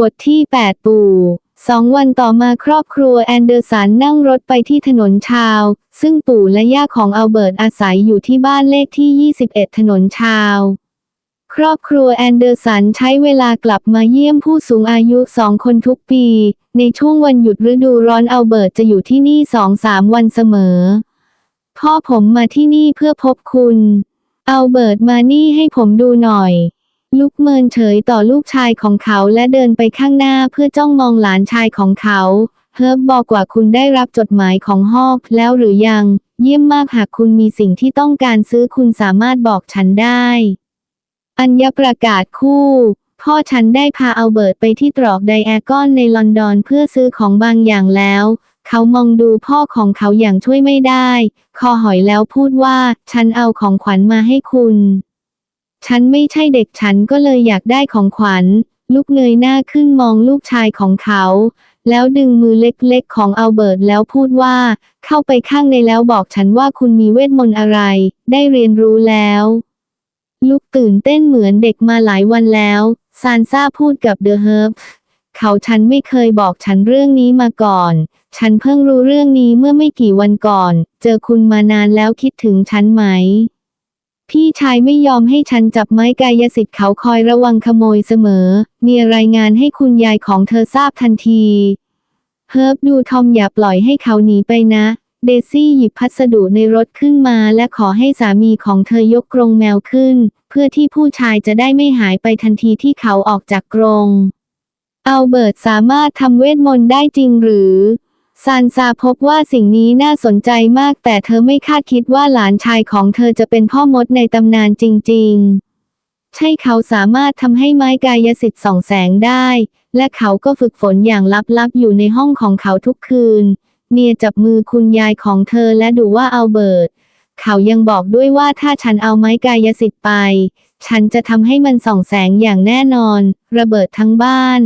บทที่ 8 ปู่สองวันต่อมาครอบครัวแอนเดอร์สันนั่งรถไปที่ถนนชาว ซึ่งปู่และย่าของอัลเบิร์ตอาศัยอยู่ที่บ้านเลขที่ 21 ถนนชาว ครอบครัวแอนเดอร์สันใช้เวลากลับมาเยี่ยมผู้สูงอายุสองคนทุกปี ในช่วงวันหยุดฤดูร้อนอัลเบิร์ตจะอยู่ที่นี่สองสามวันเสมอ พ่อผมมาที่นี่เพื่อพบคุณ อัลเบิร์ตมานี่ให้ผมดูหน่อย ลุกเมินเฉยต่อลูกชายของเขาและเดินไปข้างหน้าเพื่อจ้องมองหลานชายของเขา เฮิร์บบอกว่าคุณได้รับจดหมายของฮอบแล้วหรือยัง เยี่ยมมากหากคุณมีสิ่งที่ต้องการซื้อคุณสามารถบอกฉันได้ อัญญประกาศคู่ พ่อฉันได้พาเอัลเบิร์ตไปที่ตรอกไดแอกอนในลอนดอนเพื่อซื้อของบางอย่างแล้ว เขามองดูพ่อของเขาอย่างช่วยไม่ได้ คอหอยแล้วพูดว่า ฉันเอาของขวัญมาให้คุณ ฉันไม่ใช่เด็กฉันก็เลยอยากได้ของขวัญ ลูกเงยหน้าขึ้นมองลูกชายของเขา แล้วดึงมือเล็กๆของอัลเบิร์ตแล้วพูดว่า เข้าไปข้างในแล้วบอกฉันว่าคุณมีเวทมนต์อะไร ได้เรียนรู้แล้ว ลูกตื่นเต้นเหมือนเด็กมาหลายวันแล้วซานซ่าพูดกับเดอะเฮิร์บเขาฉันไม่เคยบอกฉันเรื่องนี้มาก่อน ฉันเพิ่งรู้เรื่องนี้เมื่อไม่กี่วันก่อน เจอคุณมานานแล้วคิดถึงฉันไหม พี่ชายไม่ยอมให้ฉันจับไม้กายสิทธิ์เขาคอยระวังขโมยเสมอ เนียรายงานให้คุณยายของเธอทราบทันที เฮิร์บดูทอมอย่าปล่อยให้เขาหนีไปนะ เดซี่หยิบพัสดุในรถขึ้นมาและขอให้สามีของเธอยกกรงแมวขึ้น เพื่อที่ผู้ชายจะได้ไม่หายไปทันทีที่เขาออกจากกรงอัลเบิร์ตสามารถทำเวทมนต์ได้จริงหรือ ซานซาพบว่าสิ่งนี้น่าสนใจมากแต่เธอไม่คาดคิดว่าหลานชายของเธอจะเป็นพ่อมดในตำนานจริง ๆ ใช่เขาสามารถทำให้ไม้กายสิทธิ์ส่องแสงได้ และเขาก็ฝึกฝนอย่างลับๆอยู่ในห้องของเขาทุกคืน เนียจับมือคุณยายของเธอและดูว่าเอัลเบิร์ตเขายังบอกด้วยว่าถ้าฉันเอาไม้กายสิทธิ์ไป ฉันจะทำให้มันส่องแสงอย่างแน่นอน ระเบิดทั้งบ้าน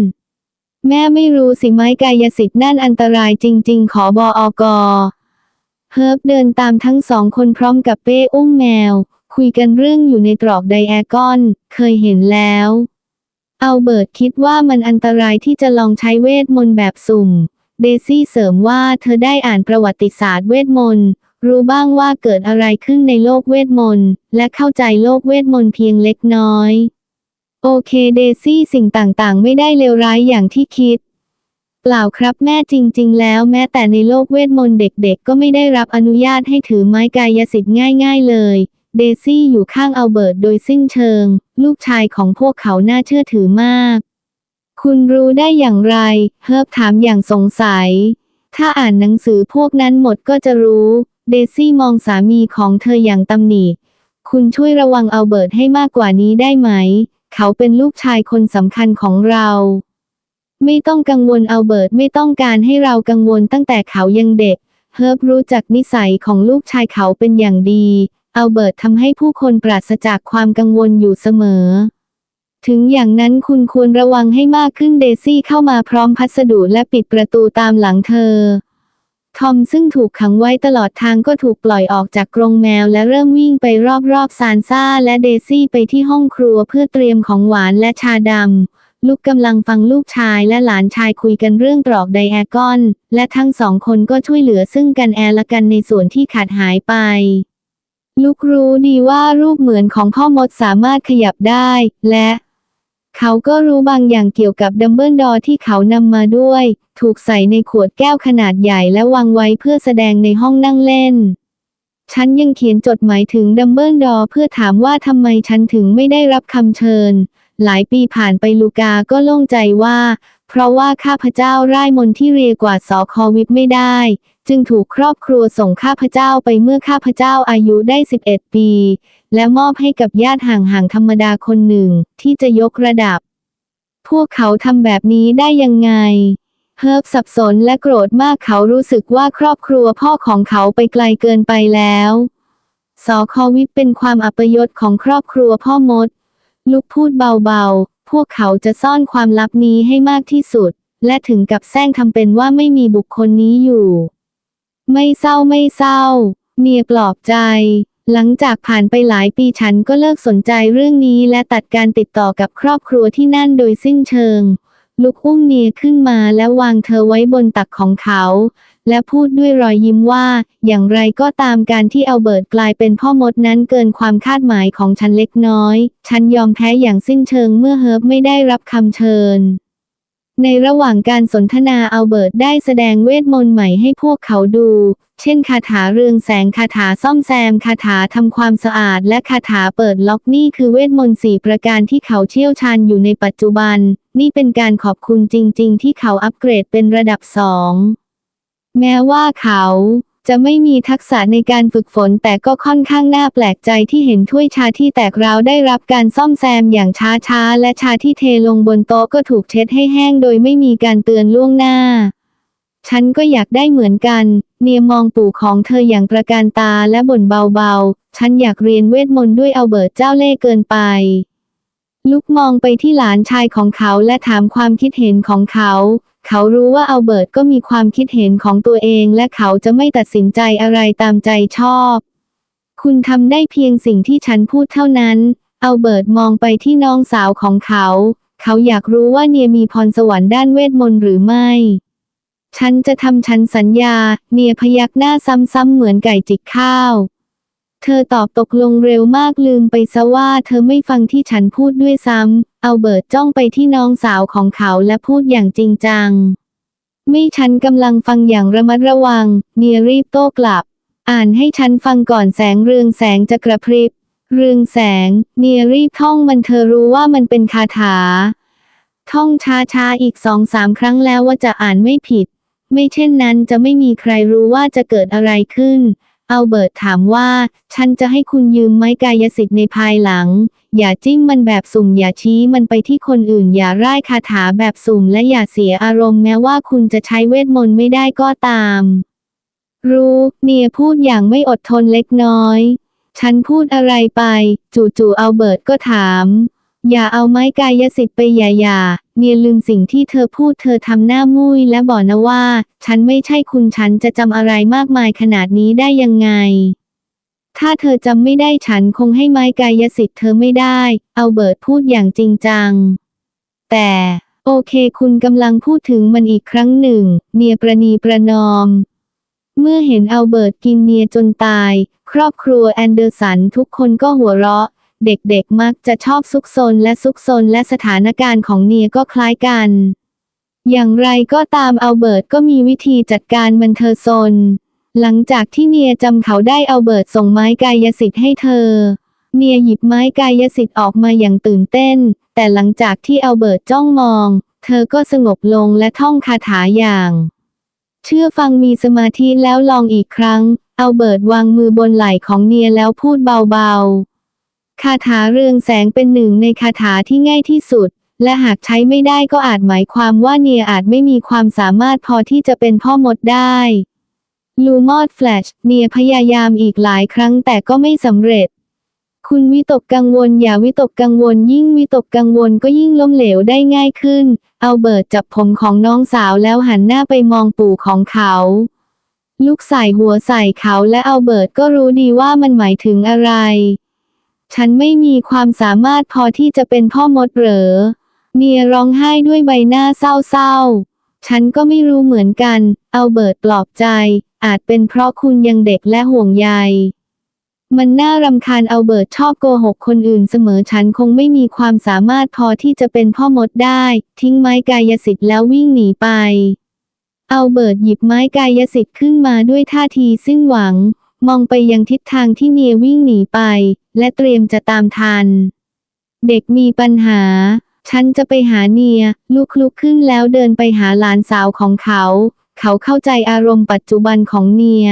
แม่ไม่รู้สิไม้กายสิทธิ์นั่นอันตรายจริง ๆ ขอบออกเฮิร์บเดินตามทั้งสองคนพร้อมกับเป้อุ้มแมว คุยกันเรื่องอยู่ในตรอกไดแอกอน เคยเห็นแล้ว เอัลเบิร์ตคิดว่ามันอันตรายที่จะลองใช้เวทมนต์แบบสุ่ม เดซี่เสริมว่าเธอได้อ่านประวัติศาสตร์เวทมนต์รู้บ้างว่าเกิดอะไรขึ้นในโลกเวทมนต์และเข้าใจโลกเวทมนต์เพียงเล็กน้อย โอเคเดซี่สิ่งต่างๆ ไม่ได้เลวร้ายอย่างที่คิด เปล่าครับแม่จริง ๆ แล้วแม้แต่ในโลกเวทมนต์เด็กๆ ก็ไม่ได้รับอนุญาตให้ถือไม้กายสิทธิ์ง่าย ๆ เลย เดซี่อยู่ข้างอัลเบิร์ตโดยสิ้นเชิง ลูกชายของพวกเขาน่าเชื่อถือมาก คุณรู้ได้อย่างไร เฮิร์บถามอย่างสงสัย ถ้าอ่านหนังสือพวกนั้นหมดก็จะรู้ เดซี่มองสามีของเธออย่างตำหนิคุณช่วยระวังอัลเบิร์ตให้มากกว่านี้ได้ไหม เขาเป็นลูกชายคนสำคัญของเรา ไม่ต้องกังวลอัลเบิร์ตไม่ต้องการให้เรากังวลตั้งแต่เขายังเด็ก เฮิร์บรู้จักนิสัยของลูกชายเขาเป็นอย่างดี อัลเบิร์ตทำให้ผู้คนปราศจากความกังวลอยู่เสมอ ถึงอย่างนั้นคุณควรระวังให้มากขึ้นเดซี่เข้ามาพร้อมพัสดุและปิดประตูตามหลังเธอ ทอมซึ่งถูกขังไว้ตลอดทางก็ถูกปล่อยออกจากกรงแมวและเริ่มวิ่งไปรอบๆซานซ่าและเดซี่ไปที่ห้องครัวเพื่อเตรียมของหวานและชาดำ ลูกกำลังฟังลูกชายและหลานชายคุยกันเรื่องตรอกไดแอกอน และทั้งสองคนก็ช่วยเหลือซึ่งกันแอละกันในส่วนที่ขาดหายไปลูกรู้ดีว่ารูปเหมือนของพ่อมดสามารถขยับได้ และ เขาก็รู้บางอย่างเกี่ยวกับดัมเบิลดอที่เขานำมาด้วย ถูกใส่ในขวดแก้วขนาดใหญ่และวางไว้เพื่อแสดงในห้องนั่งเล่น ฉันยังเขียนจดหมายถึงดัมเบิลดอเพื่อถามว่าทำไมฉันถึงไม่ได้รับคำเชิญ หลายปีผ่านไปลูกาก็โล่งใจว่า เพราะว่าข้าพเจ้าร่ายมนที่เรียกว่าสอคอวิปไม่ได้ จึงถูกครอบครัวส่งข้าพเจ้าไปเมื่อข้าพเจ้าอายุได้ 11 ปี และมอบให้กับญาติห่างๆธรรมดาคนหนึ่ง ที่จะยกระดับ พวกเขาทำแบบนี้ได้ยังไง เฮิร์บสับสนและโกรธมากเขารู้สึกว่าครอบครัวพ่อของเขาไปไกลเกินไปแล้วสอคอวิปเป็นความอัปยศของครอบครัวพ่อมดลูกพูดเบาๆ พวกเขาจะซ่อนความลับนี้ให้มากที่สุด และถึงกับแซงทำเป็นว่าไม่มีบุคคลนี้อยู่ ไม่เศร้าไม่เศร้าเมียปลอบใจ หลังจากผ่านไปหลายปีฉันก็เลิกสนใจเรื่องนี้และตัดการติดต่อกับครอบครัวที่นั่นโดยสิ้นเชิง ลุกอุ้มเนียขึ้นมาและวางเธอไว้บนตักของเขา และพูดด้วยรอยยิ้มว่า อย่างไรก็ตามการที่เอลเบิร์ตกลายเป็นพ่อมดนั้นเกินความคาดหมายของฉันเล็กน้อย ฉันยอมแพ้อย่างสิ้นเชิงเมื่อเฮิร์บไม่ได้รับคำเชิญในระหว่างการสนทนาอัลเบิร์ตได้แสดงเวทมนต์ใหม่ให้พวกเขาดู เช่นคาถาเรืองแสงคาถาซ่อมแซมคาถาทำความสะอาด และคาถาเปิดล็อกนี่คือเวทมนต์สี่ประการที่เขาเชี่ยวชาญอยู่ในปัจจุบัน นี่เป็นการขอบคุณจริง ๆ ที่เขาอัปเกรดเป็นระดับสองแม้ว่าเขาจะไม่มีทักษะในการฝึกฝนแต่ก็ค่อนข้างน่าแปลกใจที่เห็นถ้วยชาที่แตกร้าวได้รับการซ่อมแซมอย่างช้าๆ และชาที่เทลงบนโต๊ะก็ถูกเช็ดให้แห้งโดยไม่มีการเตือนล่วงหน้า ฉันก็อยากได้เหมือนกัน เนียมองปู่ของเธออย่างประการตาและบ่นเบาๆ ฉันอยากเรียนเวทมนต์ด้วยเอาเบิร์ตเจ้าเล่ห์เกินไป ลุกมองไปที่หลานชายของเขาและถามความคิดเห็นของเขา เขารู้ว่าเอัลเบิร์ตก็มีความคิดเห็นของตัวเองและเขาจะไม่ตัดสินใจอะไรตามใจชอบ คุณทำได้เพียงสิ่งที่ฉันพูดเท่านั้น เอัลเบิร์ตมองไปที่น้องสาวของเขา เขาอยากรู้ว่าเนียมีพรสวรรค์ด้านเวทมนต์หรือไม่ ฉันจะทำฉันสัญญา เนียพยักหน้าซ้ำๆเหมือนไก่จิกข้าว เธอตอบตกลงเร็วมากลืมไปซะว่าเธอไม่ฟังที่ฉันพูดด้วยซ้ำ เอาเบิร์ตจ้องไปที่น้องสาวของเขาและพูดอย่างจริงจัง ไม่ฉันกำลังฟังอย่างระมัดระวัง เนียรีบโต้กลับ อ่านให้ฉันฟังก่อนแสงเรืองแสงจะกระพริบ เรืองแสง เนียรีบท่องมันเธอรู้ว่ามันเป็นคาถา ท่องช้าๆอีกสองสามครั้งแล้วว่าจะอ่านไม่ผิด ไม่เช่นนั้นจะไม่มีใครรู้ว่าจะเกิดอะไรขึ้นอัลเบิร์ตถามว่า ฉันจะให้คุณยืมไม้กายสิทธิ์ในภายหลัง อย่าจิ้มมันแบบสุ่มอย่าชี้มันไปที่คนอื่นอย่าร่ายคาถาแบบสุ่มและอย่าเสียอารมณ์แม้ว่าคุณจะใช้เวทมนต์ไม่ได้ก็ตาม รู้เนียพูดอย่างไม่อดทนเล็กน้อย ฉันพูดอะไรไป จู่ๆอัลเบิร์ตก็ถาม อย่าเอาไม้กายสิทธิ์ไปอย่าอย่าเนียลืมสิ่งที่เธอพูดเธอทำหน้ามุ้ยและบอกนะว่า ฉันไม่ใช่คุณฉันจะจำอะไรมากมายขนาดนี้ได้ยังไง ถ้าเธอจำไม่ได้ฉันคงให้ไม้กายสิทธิ์เธอไม่ได้ เอัลเบิร์ตพูดอย่างจริงจัง แต่โอเคคุณกำลังพูดถึงมันอีกครั้งหนึ่ง เนียประนีประนอม เมื่อเห็นเอัลเบิร์ตกินเนียจนตาย ครอบครัวแอนเดอร์สันทุกคนก็หัวเราะ เด็กๆ มักจะชอบซุกซนและซุกซนและสถานการณ์ของเนียก็คล้ายกัน อย่างไรก็ตามอัลเบิร์ตก็มีวิธีจัดการมันเธอซน หลังจากที่เนียจำเขาได้อัลเบิร์ตส่งไม้กายสิทธิ์ให้เธอ เนียหยิบไม้กายสิทธิ์ออกมาอย่างตื่นเต้น แต่หลังจากที่อัลเบิร์ตจ้องมอง เธอก็สงบลงและท่องคาถาอย่าง เชื่อฟังมีสมาธิแล้วลองอีกครั้งอัลเบิร์ตวางมือบนไหล่ของเนียแล้วพูดเบาๆ คาถาเรืองแสงเป็นหนึ่งในคาถาที่ง่ายที่สุด และหากใช้ไม่ได้ก็อาจหมายความว่าเนียอาจไม่มีความสามารถพอที่จะเป็นพ่อมดได้ลูมอดแฟลชเนียพยายามอีกหลายครั้งแต่ก็ไม่สำเร็จ คุณวิตกกังวลอย่าวิตกกังวลยิ่งวิตกกังวลก็ยิ่งล้มเหลวได้ง่ายขึ้น เอาเบิร์ตจับผมของน้องสาวแล้วหันหน้าไปมองปู่ของเขา ลูกใส่หัวใส่เขาและเอาเบิร์ตก็รู้ดีว่ามันหมายถึงอะไร ฉันไม่มีความสามารถพอที่จะเป็นพ่อมดเหรอ เนียร้องไห้ด้วยใบหน้าเศร้าๆ ฉันก็ไม่รู้เหมือนกัน เอาเบิร์ตปลอบใจ อาจเป็นเพราะคุณยังเด็กและห่วงใย มันน่ารำคาญเอาเบิร์ตชอบโกหกคนอื่นเสมอฉันคงไม่มีความสามารถพอที่จะเป็นพ่อมดได้ ทิ้งไม้กายสิทธิ์แล้ววิ่งหนีไป เอาเบิร์ตหยิบไม้กายสิทธิ์ขึ้นมาด้วยท่าทีสิ้นหวัง มองไปยังทิศทางที่เนียวิ่งหนีไป และเตรียมจะตามทัน เด็กมีปัญหา ฉันจะไปหาเนีย ลุกลุกขึ้นแล้วเดินไปหาหลานสาวของเขา เขาเข้าใจอารมณ์ปัจจุบันของเนีย